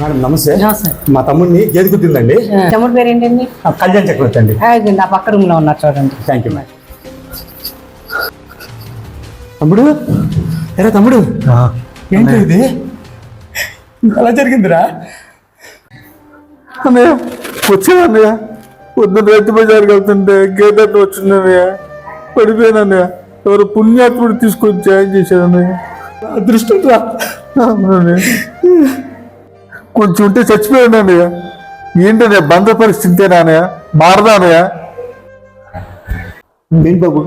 Madam నమస్తే. మా తమ్ముడిని గేదె కుట్టిందండి తమ్ముడు పేరు ఏంటండి కళ్యాణ్ చక్రవర్తి అండి. నా పక్క రూమ్లో ఉన్నారు చూడండి. థ్యాంక్ యూ మేడం తమ్ముడు? ఎరా తమ్ముడు? ఏంటి ఇది? ఎలా జరిగిందిరా? అన్నయ్య వచ్చాను అన్నయ్య? పొద్దున్న రైతు బజార్కి వెళ్తుంటే గేట్ అట్టు వచ్చింది అన్నయ్య. పడిపోయాను అన్నయ్య. ఎవరు పుణ్యాత్ముడు తీసుకొని జాయిన్ చేశారు అన్నయ్య. అదృష్టం రా. కొంచెం ఉంటే అన్నయ్య ఏంటన్నయ్య బంధ పరిస్థితి అన్నయ్య మారదా అన్నయ్య ఏంటి బాబు?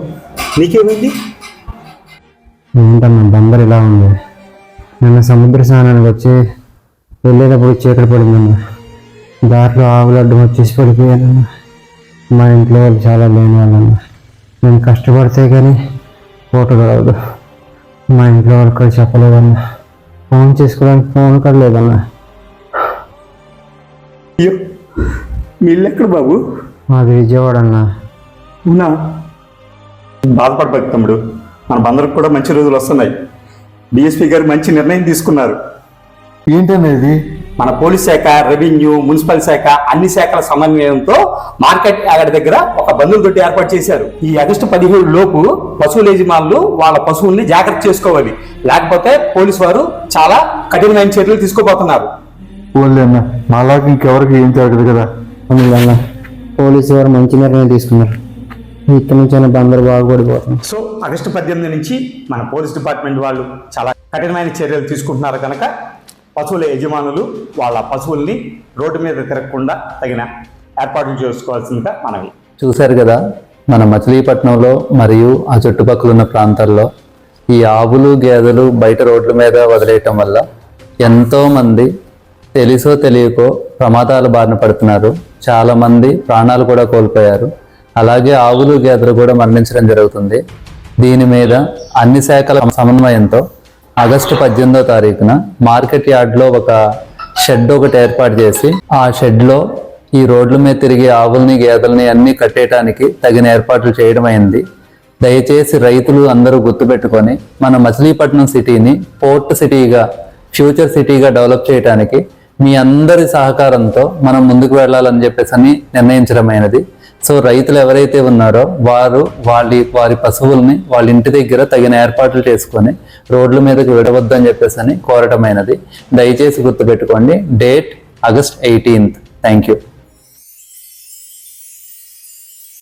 నీకేమైంది? ఏంటన్నా బందర్ ఇలా ఉంది. నిన్న సముద్ర స్నానానికి వచ్చి వెళ్ళేటప్పుడు చీకటి పడిందన్న దాంట్లో ఆవులు అడ్డం వచ్చేసి పడిపోయానన్న మా ఇంట్లో వాళ్ళు చాలా లేని వాళ్ళన్న నేను కష్టపడితే కానీ పూట గడవదు మా ఇంట్లో వాళ్ళకి కూడా చెప్పలేదన్న ఫోన్ చేసుకోవడానికి ఫోన్ కూడా లేదన్న అయ్యో మీ ఇల్లు ఎక్కడ బాబు? మాది విజయవాడ అన్న. అవునా? బాధపడబాకు తమ్ముడు. మన బందరికి కూడా మంచి రోజులు వస్తున్నాయి. డిఎస్పీ గారు మంచి నిర్ణయం తీసుకున్నారు. ఏంటన్నయ్య ఇది మన పోలీస్ శాఖ రెవెన్యూ మున్సిపల్ శాఖ అన్ని శాఖల సమన్వయంతో మార్కెట్ యార్డ్ దగ్గర ఒక బంధువుల తోటి ఏర్పాటు చేశారు. ఈ ఆగస్టు పదిహేడు లోపు పశువుల యజమానులు వాళ్ళ పశువుల్ని జాగ్రత్త చేసుకోవాలి. లేకపోతే పోలీసు వారు చాలా కఠినమైన చర్యలు తీసుకోబోతున్నారు. ఓన్లీ అన్న. మాలాగా ఇంకెవరికి ఏం జరగదు కదా అందువల్ల పోలీసు వారు మంచి నిర్ణయం తీసుకున్నారు. ఇక్కడి నుంచి అయినా బందరు బాగుపడిపోతాం సో ఆగస్టు పద్దెనిమిది నుంచి మన పోలీస్ డిపార్ట్మెంట్ వాళ్ళు చాలా కఠినమైన చర్యలు తీసుకుంటున్నారు కనుక పశువుల యజమానులు వాళ్ళ పశువుల్ని రోడ్డు మీద తిరగకుండా తగిన ఏర్పాట్లు చేసుకోవాల్సిందిగా మనవి. చూశారు కదా మన మచిలీపట్నంలో మరియు ఆ చుట్టుపక్కల ఉన్న ప్రాంతాల్లో ఈ ఆవులు గేదెలు బయట రోడ్ల మీద వదిలేయటం వల్ల ఎంతో మంది తెలుసో తెలియకో ప్రమాదాల బారిన పడుతున్నారు. చాలామంది ప్రాణాలు కూడా కోల్పోయారు. అలాగే ఆవులు గేదెలు కూడా మరణించడం జరుగుతుంది. దీని మీద అన్ని శాఖల సమన్వయంతో ఆగస్టు పద్దెనిమిదో తారీఖున మార్కెట్ యార్డ్లో ఒక షెడ్ ఒకటి ఏర్పాటు చేసి ఆ షెడ్లో ఈ రోడ్ల మీద తిరిగే ఆవుల్ని గేదెల్ని అన్నీ కట్టేయడానికి తగిన ఏర్పాట్లు చేయడం అయింది. దయచేసి రైతులు అందరూ గుర్తుపెట్టుకొని మన మచిలీపట్నం సిటీని పోర్ట్ సిటీగా ఫ్యూచర్ సిటీగా డెవలప్ చేయడానికి మీ అందరి సహకారంతో మనం ముందుకు వెళ్ళాలని చెప్పేసి అని నిర్ణయించడమైనది. సో రైతులు ఎవరైతే ఉన్నారో వారు వాళ్ళ వారి పశువుల్ని వాళ్ళ ఇంటి దగ్గర తగిన ఏర్పాట్లు చేసుకొని రోడ్ల మీదకి విడవద్దని చెప్పేసి అని కోరటమైనది. దయచేసి గుర్తుపెట్టుకోండి. Date August eighteenth. Thank you.